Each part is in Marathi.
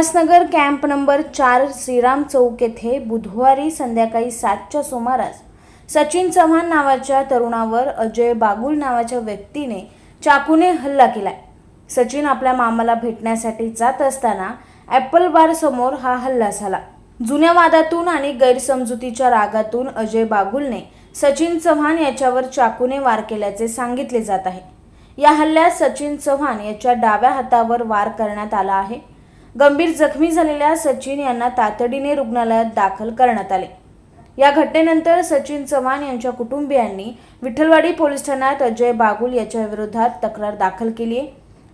उल्हासनगर कॅम्प नंबर चार श्रीराम चौक येथे बुधवारी संध्याकाळी सातच्या सुमारास सचिन चव्हाण नावाच्या तरुणावर अजय बागुल नावाच्या व्यक्तीने चाकूने हल्ला केलाय. सचिन आपल्या मामाला भेटण्यासाठी जात असताना ॲपल बार समोर हा हल्ला झाला. जुन्या वादातून आणि गैरसमजुतीच्या रागातून अजय बागुलने सचिन चव्हाण याच्यावर चाकूने वार केल्याचे सांगितले जात आहे. या हल्ल्यात सचिन चव्हाण याच्या डाव्या हातावर वार करण्यात आला आहे. गंभीर जखमी झालेल्या सचिन यांना तातडीने रुग्णालयात दाखल करण्यात आले. या घटनेनंतर सचिन चव्हाण यांच्या कुटुंबियांनी विठ्ठलवाडी पोलीस ठाण्यात अजय बागुल याच्या विरोधात तक्रार दाखल केली आहे.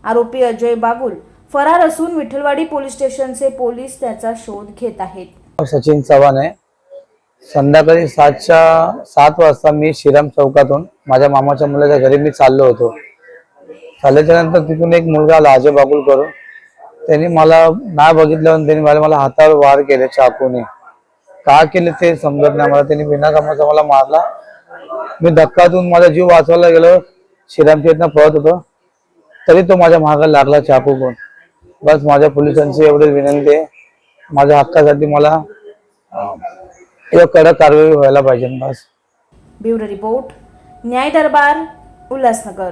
आरोपी अजय बागुल फरार असून विठ्ठलवाडी पोलीस स्टेशनचे पोलीस त्याचा शोध घेत आहेत. सचिन चव्हाण आहे. संध्याकाळी सातच्या सात वाजता मी श्रीराम चौकातून माझ्या मामाच्या मुलाच्या घरी मी चाललो होतो. चालल्याच्या नंतर तिथून एक मुलगा आला अजय बागुल करून त्यांनी मला नाही बघितलं त्यांनी मला मला हातावर वार केले चाकूने. का केले ते समजत नाही. मला त्यांनी विनाकामाचा मला मारला. मी धक्का देऊन माझा जीव वाचवायला गेलो. श्रीरामचेतनं पळत होतो. तरी तो माझ्या महागाला लागला चाकू पण. बस माझ्या पोलिसांची एवढी विनंती आहे. माझ्या हक्कासाठी मला एक कडक कारवाई व्हायला पाहिजे. बस. ब्युरो रिपोर्ट न्याय दरबार उल्हासनगर.